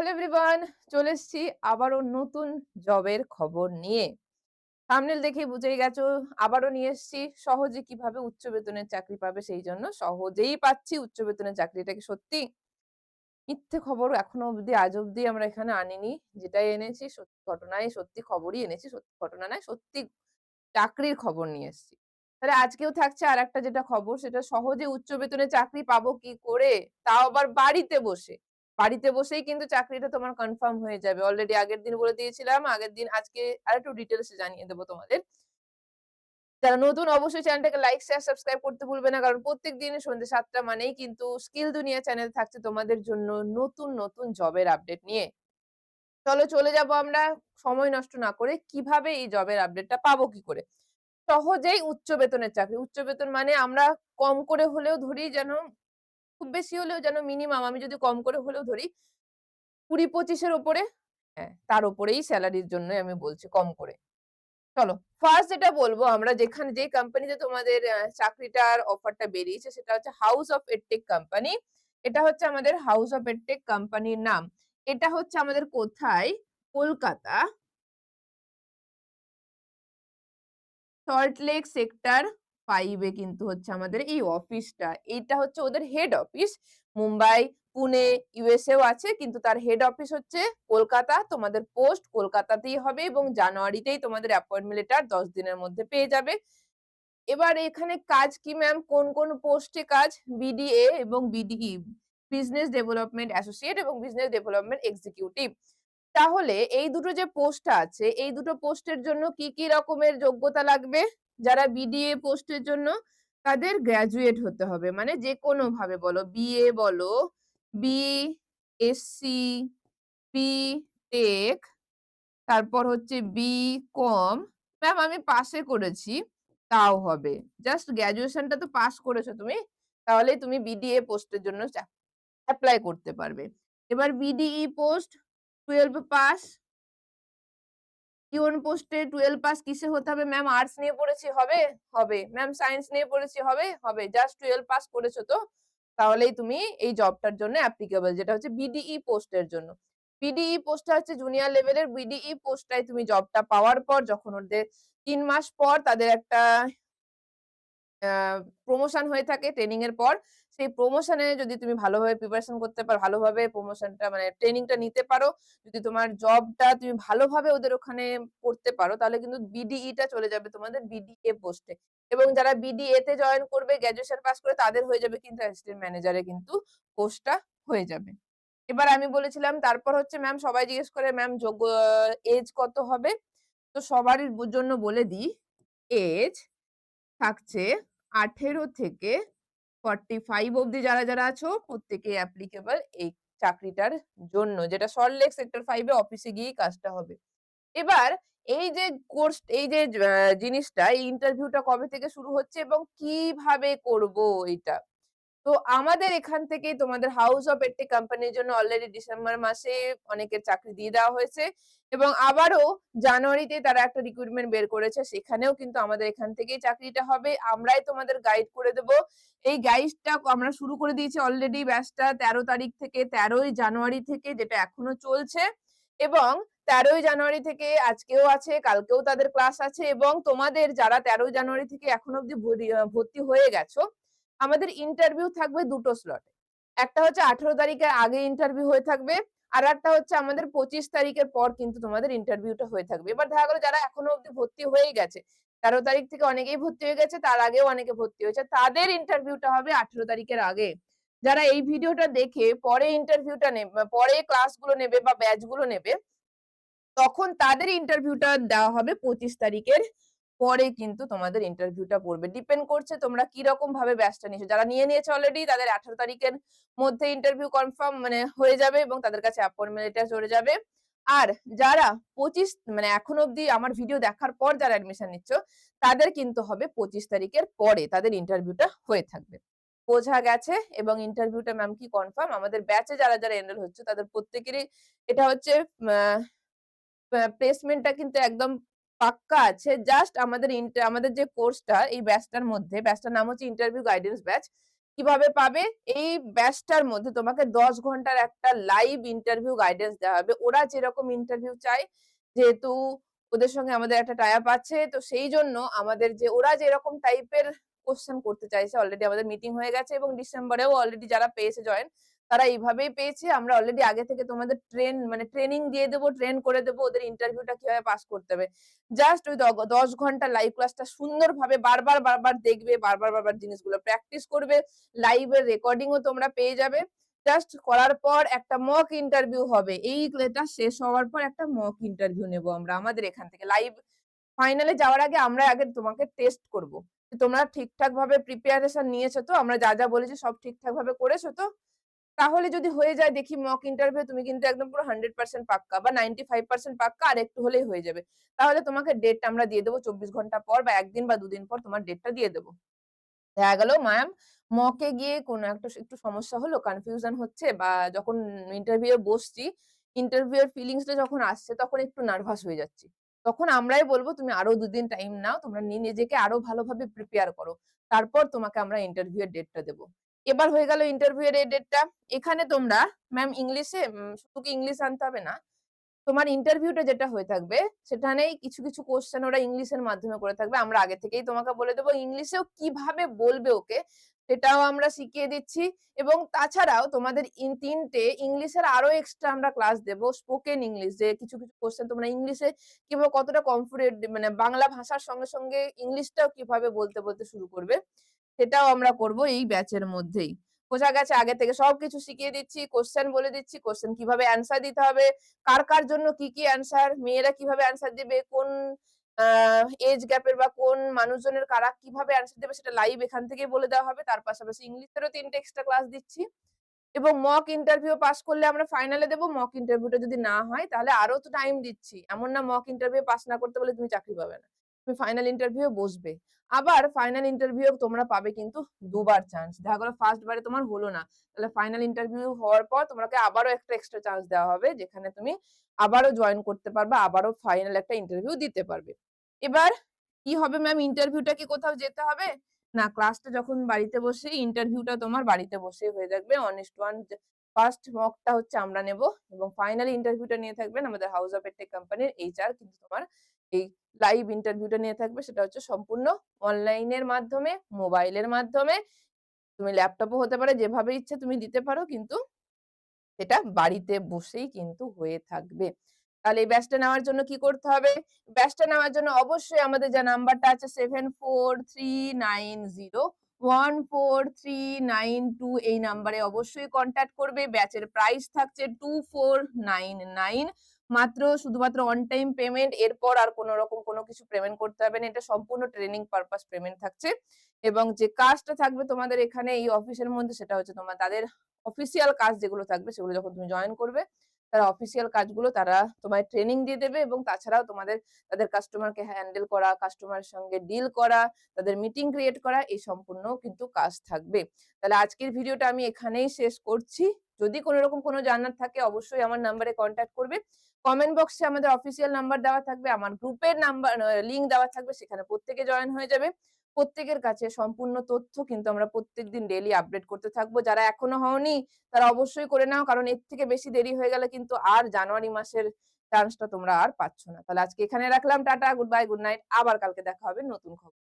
Hello everyone চলে এসেছি আবারও নতুন জবের খবর নিয়ে। থাম্বনেল দেখে বুঝেই গেছো, আবারও নিয়ে এসেছি। সহজে কীভাবে উচ্চ বেতনের চাকরি পাবে সেই জন্য সহজেই পাচ্ছি উচ্চ বেতনের চাকরিটা কি সত্যি। মিথ্যে খবর এখনও অবধি, আজ অবধি আমরা এখানে আনিনি। যেটাই এনেছি, সত্যি ঘটনায় সত্যি খবরই এনেছি, সত্যি ঘটনা নয়, সত্যি চাকরির খবর নিয়ে এসেছি। তাহলে আজকেও থাকছে আর একটা যেটা খবর, সেটা সহজে উচ্চ বেতনের চাকরি পাবো কি করে? তাও আবার বাড়িতে বসে। বাড়িতে বসেই কিন্তু চাকরিটা তোমার কনফার্ম হয়ে যাবে। অলরেডি আগের দিন বলে দিয়েছিলাম, আগের দিন আজকে আর একটু ডিটেলসে জানিয়ে দেবো তোমাদের। যারা নতুন অবশ্যই চ্যানেলটাকে লাইক শেয়ার সাবস্ক্রাইব করতে ভুলবে না, কারণ প্রত্যেক দিন সন্ধ্যে সাতটা মানেই কিন্তু স্কিল দুনিয়া চ্যানেল থাকছে তোমাদের জন্য নতুন নতুন জবের আপডেট নিয়ে। চলো চলে যাব আমরা সময় নষ্ট না করে, কীভাবে এই জবের আপডেটটা পাবো কি করে? সহজেই উচ্চ বেতনের চাকরি। উচ্চ বেতন মানে আমরা কম করে হলেও ধরি যেন খুব বেশি হলেও যেন মিনিমাম আমি যদি কম করে হলেও ধরি কুড়ি পঁচিশের ওপরে হ্যাঁ তার উপরেই স্যালারির জন্য আমি বলছি কম করে। চলো ফার্স্ট যেটা বলব আমরা যেখানে, যে কোম্পানিতে তোমাদের চাকরিটার অফারটা বেরিয়েছে সেটা হচ্ছে হাউস অফ এডটেক কোম্পানি এটা হচ্ছে আমাদের হাউস অফ এডটেক কোম্পানির নাম। এটা হচ্ছে আমাদের কোথায়? কলকাতা। সল্টলেক সেক্টর ফাইভে কিন্তু হচ্ছে আমাদের এই অফিসটা এইটা হচ্ছে ওদের হেড অফিস মুম্বাই, পুনে ইউএসএও আছে, কিন্তু তার হেড অফিস হচ্ছে কলকাতা। তোমাদের পোস্ট কলকাতাতেই হবে এবং জানুয়ারিতেই তোমাদের অ্যাপয়েন্টমেন্ট লেটার দশ দিনের মধ্যে পেয়ে যাবে। এবার এখানে কাজ কি ম্যাম কোন কোন পোস্টে কাজ? বিডিএ এবং বিডিই বিজনেস ডেভেলপমেন্ট অ্যাসোসিয়েট এবং বিজনেস ডেভেলপমেন্ট এক্সিকিউটিভ তাহলে এই দুটো যে পোস্টটা আছে, এই দুটো পোস্টের জন্য কি কি রকমের যোগ্যতা লাগবে? যারা বিডিএ পোস্টের জন্য তাদের গ্র্যাজুয়েট হতে হবে। মানে যে কোনো ভাবে বলো বিএ বলো বি এসসি বি টেক তারপর হচ্ছে বি কম ম্যাম আমি পাশে করেছি, তাও হবে। জাস্ট গ্র্যাজুয়েশনটা তো পাস করেছ তুমি, তাহলে তুমি বিডিএ পোস্টের জন্য অ্যাপ্লাই করতে পারবে। এবার বিডিই পোস্ট টুয়েলভ পাস ইউন পোস্টে টুয়েলভ পাস কিসে হতে হবে? ম্যাম আর্টস নিয়ে পড়েছি, হবে? হবে। ম্যাম সায়েন্স নিয়ে পড়েছি, হবে? হবে। জাস্ট টুয়েলভ পাস করেছ তো? তাহলেই তুমি এই জবটার জন্য অ্যাপ্লিকেবল যেটা হচ্ছে বিডিই পোস্টের জন্য। বিডিই পোস্টটা হচ্ছে জুনিয়র লেভেলের বিডিই পোস্টটাই তুমি জবটা পাওয়ার পর, যখন ওদের তিন মাস পর তাদের একটা প্রমোশন হয়ে থাকে ট্রেনিং এর পর সেই প্রমোশনে যদি তুমি ভালোভাবে প্রিপারেশন করতে পারো, ভালোভাবে প্রমোশনটা মানে ট্রেনিংটা নিতে পারো, যদি তোমার জবটা তুমি ভালোভাবে ওদের ওখানে করতে পারো, তাহলে কিন্তু বিডিইটা চলে যাবে তোমাদের বিডিএ পোস্টে এবং যারা বিডিএ তে জয়েন করবে গ্র্যাজুয়েশন পাস করে, তাদের হয়ে যাবে কিন্তু অ্যাসিস্ট্যান্ট ম্যানেজারে কিন্তু পোস্টটা হয়ে যাবে। এবার আমি বলেছিলাম, তারপর হচ্ছে ম্যাম সবাই জিজ্ঞেস করে ম্যাম যোগ্য এজ কত হবে? তো সবারই জন্য বলে দিই এজ থাকছে আঠেরো থেকে ফর্টি ফাইভ অব্দি যারা যারা আছো, প্রত্যেকে অ্যাপ্লিকেবল এই চাকরিটার জন্য, যেটা সল্টলেক সেক্টর ফাইভে অফিসে গিয়েই কাজটা হবে। এবার এই যে কোর্স এই যে জিনিসটা, এই ইন্টারভিউটা কবে থেকে শুরু হচ্ছে এবং কীভাবে করব এটা? তো আমাদের এখান থেকে তোমাদের হাউস অফ এডটেক কোম্পানির জন্য অলরেডি ডিসেম্বর মাসে অনেকের চাকরি দিয়ে দেওয়া হয়েছে এবং আবারও জানুয়ারিতে তারা একটা রিক্রুটমেন্ট বের করেছে। সেখানেও কিন্তু আমাদের এখান থেকেই চাকরিটা হবে। আমরাই তোমাদের গাইড করে দেব। এই গাইডটা আমরা শুরু করে দিয়েছি অলরেডি ব্যাচটা তেরো তারিখ থেকে, তেরোই জানুয়ারি থেকে, যেটা এখনও চলছে। এবং তেরোই জানুয়ারি থেকে আজকেও আছে, কালকেও তাদের ক্লাস আছে এবং তোমাদের যারা তেরোই জানুয়ারি থেকে এখন অব্দি ভর্তি হয়ে গেছো আমাদের ইন্টারভিউ থাকবে দুটো স্লটে একটা হচ্ছে আঠারো তারিখের আগে ইন্টারভিউ হয়ে থাকবে, আর একটা হচ্ছে আমাদের পঁচিশ তারিখের পর কিন্তু তোমাদের ইন্টারভিউটা হয়ে থাকবে। এবার দেখা গেলো যারা এখনও অব্দি ভর্তি হয়ে গেছে, তেরো তারিখ থেকে অনেকেই ভর্তি হয়ে গেছে, তার আগেও অনেকে ভর্তি হয়েছে, তাদের ইন্টারভিউটা হবে আঠেরো তারিখের আগে। যারা এই ভিডিওটা দেখে পরে ইন্টারভিউটা নেবে পরে ক্লাসগুলো নেবে বা ব্যাচগুলো নেবে, তখন তাদের ইন্টারভিউটা দেওয়া হবে পঁচিশ তারিখের পরে কিন্তু তোমাদের ইন্টারভিউটা পড়বে। ডিপেন্ড করছে তোমরা কি রকম ভাবে ব্যাচটা নিয়েছো। যারা নিয়ে নিয়েছে অলরেডি তাদের আঠারো তারিখের মধ্যে ইন্টারভিউ কনফার্ম মানে হয়ে যাবে এবং তাদের কাছে অ্যাপয়েন্টমেন্ট লেটার চলে যাবে। আর যারা পঁচিশ মানে এখন অব্দি আমার ভিডিও দেখার পর যারা অ্যাডমিশন নিচ্ছ, তাদের কিন্তু হবে পঁচিশ তারিখের পরে তাদের ইন্টারভিউটা হয়ে থাকবে। বোঝা গেছে? এবং ইন্টারভিউটা ম্যাম কি কনফার্ম আমাদের ব্যাচে যারা যারা এনরোল হচ্ছে, তাদের প্রত্যেকেরই এটা হচ্ছে প্লেসমেন্টটা কিন্তু একদম পাক্কা আছে জাস্ট আমাদের আমাদের যে কোর্সটা এই ব্যাচটার মধ্যে ব্যাচটার নাম হচ্ছে ইন্টারভিউ গাইডেন্স ব্যাচ কীভাবে পাবে? এই ব্যাচটার মধ্যে তোমাকে ১০ ঘণ্টার একটা লাইভ ইন্টারভিউ গাইডেন্স দেওয়া হবে। ওরা যেরকম ইন্টারভিউ চায়, যেহেতু ওদের সঙ্গে আমাদের একটা টাই আপ আছে। তো সেই জন্য আমাদের যে ওরা যেরকম টাইপের কোয়েশ্চেন করতে চাইছে অলরেডি আমাদের মিটিং হয়ে গেছে এবং ডিসেম্বরেও অলরেডি যারা পেয়েছে জয়েন তারা এইভাবেই পেয়েছে। আমরা অলরেডি আগে থেকে তোমাদের ট্রেন মানে ট্রেনিং দিয়ে দেবো ট্রেন করে দেবো ওদের ইন্টারভিউটা কীভাবে পাস করতে হবে। জাস্ট ওই দ ১০ ঘণ্টা লাইভ ক্লাসটা সুন্দরভাবে বারবার, বারবার দেখবে, বারবার, বারবার জিনিসগুলো প্র্যাকটিস করবে। লাইভ এর রেকর্ডিংও তোমরা পেয়ে যাবে। জাস্ট করার পর একটা মক ইন্টারভিউ হবে। এই এটা শেষ হওয়ার পর একটা মক ইন্টারভিউ নেব আমরা আমাদের এখান থেকে। লাইভ ফাইনালে যাওয়ার আগে আমরা আগে তোমাকে টেস্ট করব। তোমরা ঠিকঠাক ভাবে প্রিপারেশন নিয়েছো তো? আমরা যা, যা বলেছি সব ঠিকঠাক ভাবে করেছ তো? তাহলে যদি হয়ে যায় দেখি মক ইন্টারভিউ তুমি কিন্তু একদম পুরো 100% পাক্কা বা 95% পাক্কা আর একটু হলেই হয়ে যাবে। তাহলে তোমাকে ডেট আমরা দিয়ে দেবো চব্বিশ ঘণ্টা পর বা একদিন বা দুদিন পর তোমার ডেটটা দিয়ে দেবো দেখা গেল ম্যাম মকে গিয়ে কোনো একটা একটু সমস্যা হলো, কনফিউশন হচ্ছে বা যখন ইন্টারভিউ বসছি, ইন্টারভিউ ফিলিংসটা যখন আসছে তখন একটু নার্ভাস হয়ে যাচ্ছি। তখন আমরাই বলব তুমি আরও দুদিন টাইম নাও। তোমরা নিজেকে আরও ভালোভাবে প্রিপেয়ার করো। তারপর তোমাকে আমরা ইন্টারভিউ এর ডেটটা দেব। এবার হয়ে গেল ইন্টারভিউ এর ডেটটা। এখানে তোমরা ম্যাম ইংলিশে শুধু ইংলিশ আনতে হবে না। তোমার ইন্টারভিউটা যেটা হয়ে থাকবে সেখানেই কিছু, কিছু কোশ্চেন ওরা ইংলিশের মাধ্যমে করে থাকবে। আমরা আগে থেকেই তোমাকে বলে দেবো ইংলিশেও কীভাবে বলবে ওকে সেটাও আমরা শিখিয়ে দিচ্ছি এবং তাছাড়াও তোমাদের তিনটে ইংলিশের আরও এক্সট্রা আমরা ক্লাস দেব। স্পোকেন ইংলিশ যে কিছু, কিছু কোশ্চেন তোমরা ইংলিশে কীভাবে কতটা কনফিডেন্ট মানে বাংলা ভাষার সঙ্গে, সঙ্গে ইংলিশটাও কীভাবে বলতে, বলতে শুরু করবে সেটাও আমরা করব এই ব্যাচের মধ্যেই। বোঝা গেছে? আগে থেকে সবকিছু শিখিয়ে দিচ্ছি, কোশ্চেন বলে দিচ্ছি, কোশ্চেন কীভাবে অ্যান্সার দিতে হবে, কার, কার জন্য কি, কি অ্যান্সার, মেয়েরা কীভাবে অ্যান্সার দিবে, কোন এজ গ্যাপের বা কোন মানুষজনের কারা কীভাবে অ্যান্সার দেবে সেটা লাইভ এখান থেকেই বলে দেওয়া হবে। তার পাশাপাশি ইংলিশেরও ৩ টে এক্সট্রা ক্লাস দিচ্ছি এবং মক ইন্টারভিউ পাস করলে আমরা ফাইনালে দেব। মক ইন্টারভিউটা যদি না হয় তাহলে আরও তো টাইম দিচ্ছি। এমন না মক ইন্টারভিউ পাস না করতে বলে তুমি চাকরি পাবে না। তুমি ফাইনাল ইন্টারভিউ বসবে। আবার ফাইনাল ইন্টারভিউ তোমরা পাবে কিন্তু দুবার চান্স। দেখা গেল ফার্স্ট বারে তোমার হলো না। তাহলে ফাইনাল ইন্টারভিউ হওয়ার পর তোমাকে আবারও একটা এক্সট্রা চান্স দেওয়া হবে, যেখানে তুমি আবারও জয়েন করতে পারবে, আবারও ফাইনাল একটা ইন্টারভিউ দিতে পারবে। এবার কি হবে ম্যাম ইন্টারভিউটা কি কোথাও যেতে হবে? না ক্লাসটা যখন বাড়িতে বসেই ইন্টারভিউটা তোমার বাড়িতে বসেই হয়ে যাবে। One is to one first মকটা হচ্ছে আমরা নেব এবং ফাইনাল ইন্টারভিউটা নিয়ে থাকবেন আমাদের হাউস অফ এডটেক কোম্পানির এইচআর কিন্তু তোমার এই লাইভ ইন্টারভিউটা নিয়ে থাকবে সেটা হচ্ছে সম্পূর্ণ অনলাইনের মাধ্যমে, মোবাইলের মাধ্যমে। তুমি ল্যাপটপও হতে পারে যেভাবে ইচ্ছে তুমি দিতে পারো কিন্তু সেটা বাড়িতে বসেই কিন্তু হয়ে থাকবে। তাহলে এই ব্যাচটা নেওয়ার জন্য কি করতে হবে? ব্যাচটা নেওয়ার জন্য অবশ্যই আমাদের যে নাম্বারটা আছে 7439014392 এই নাম্বারে অবশ্যই কনট্যাক্ট করবে। ব্যাচের প্রাইস থাকছে 2499 মাত্র শুধুমাত্র অন টাইম পেমেন্ট এরপর আর কোন রকম কোন কিছু পেমেন্ট করতে হবে না। এটা সম্পূর্ণ ট্রেনিং পারপাস পেমেন্ট থাকছে এবং যে কাজটা থাকবে তোমাদের এখানে এই অফিসের মধ্যে, সেটা হচ্ছে তোমার তাদের অফিসিয়াল কাজ যেগুলো থাকবে, সেগুলো যখন তুমি জয়েন করবে তারা অফিসিয়াল কাজগুলো তারা তোমায় ট্রেনিং দিয়ে দেবে এবং তাছাড়াও তোমাদের তাদের কাস্টমারকে হ্যান্ডেল করা, কাস্টমারের সঙ্গে ডিল করা, তাদের মিটিং ক্রিয়েট করা এই সম্পূর্ণ কিন্তু কাজ থাকবে। তাহলে আজকের ভিডিওটা আমি এখানেই শেষ করছি। যদি কোন রকম কোন জানার থাকে অবশ্যই আমার নাম্বারে কন্ট্যাক্ট করবে। কমেন্ট বক্সে আমাদের অফিসিয়াল নাম্বার দেওয়া থাকবে, আমার গ্রুপের নাম্বার লিংক দেওয়া থাকবে সেখানে প্রত্যেকে জয়েন হয়ে যাবে। প্রত্যেকের কাছে সম্পূর্ণ তথ্য কিন্তু আমরা প্রত্যেকদিন ডেলি আপডেট করতে থাকব। যারা এখনও হওনি তারা অবশ্যই করে নাও। কারণ এর থেকে বেশি দেরি হয়ে গেলে কিন্তু আর জানুয়ারি মাসের চান্সটা তোমরা আর পাচ্ছ না। তাহলে আজকে এখানে রাখলাম। Tata, good bye, good night. আবার কালকে দেখা হবে নতুন খবর